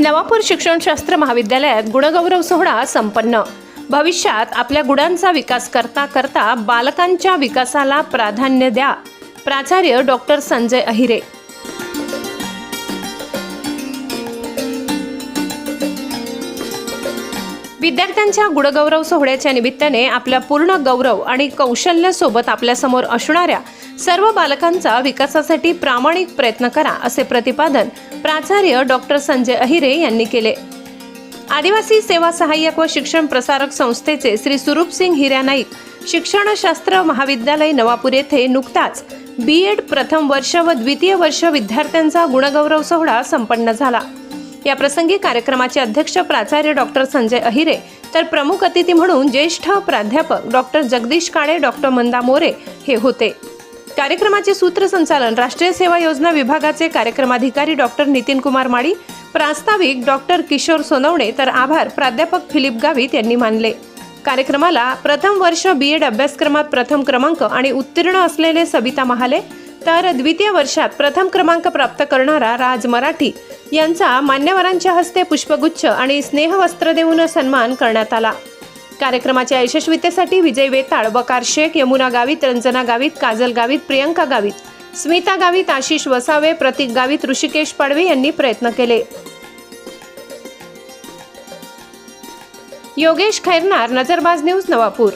नवापूर शिक्षणशास्त्र महाविद्यालयात गुणगौरव सोहळा संपन्न. भविष्यात आपल्या गुणांचा विकास करता करता बालकांच्या विकासाला प्राधान्य द्या. प्राचार्य डॉक्टर संजय अहिरे. विद्यार्थ्यांच्या गुणगौरव सोहळ्याच्या निमित्ताने आपल्या पूर्ण गौरव आणि कौशल्यासोबत आपल्यासमोर असणाऱ्या सर्व बालकांचा विकासासाठी प्रामाणिक प्रयत्न करा असे प्रतिपादन प्राचार्य डॉक्टर संजय अहिरे यांनी केले. आदिवासी सेवा सहाय्यक व शिक्षण प्रसारक संस्थेचे श्री सुरूप सिंग हिऱ्या नाईक शिक्षणशास्त्र महाविद्यालय नवापूर येथे नुकताच बी एड प्रथम वर्ष व द्वितीय वर्ष विद्यार्थ्यांचा गुणगौरव सोहळा संपन्न झाला. या प्रसंगी कार्यक्रमाचे अध्यक्ष प्राचार्य डॉक्टर संजय अहिरे तर प्रमुख अतिथी म्हणून ज्येष्ठ प्राध्यापक डॉक्टर जगदीश काळे डॉक्टर मंदा मोरे हे होते. कार्यक्रमाचे सूत्रसंचालन राष्ट्रीय सेवा योजना विभागाचे कार्यक्रमाधिकारी डॉक्टर नितीन कुमार माळी प्रास्ताविक डॉक्टर किशोर सोनवणे तर आभार प्राध्यापक फिलिप गावित यांनी मानले. कार्यक्रमाला प्रथम वर्ष बी एड अभ्यासक्रमात प्रथम क्रमांक आणि उत्तीर्ण असलेले सबिता महाले तर द्वितीय वर्षात प्रथम क्रमांक प्राप्त करणारा राज मराठी यांचा मान्यवरांच्या हस्ते पुष्पगुच्छ आणि स्नेहवस्त्र देऊन सन्मान करण्यात आला. कार्यक्रमाच्या यशस्वीतेसाठी विजय वेताळ वकार शेख यमुना गावित रंजना गावित काजल गावित प्रियंका गावित स्मिता गावित आशिष वसावे प्रतीक गावित ऋषिकेश पाडवे यांनी प्रयत्न केले. योगेश खैरनार नजरबाज न्यूज नवापूर.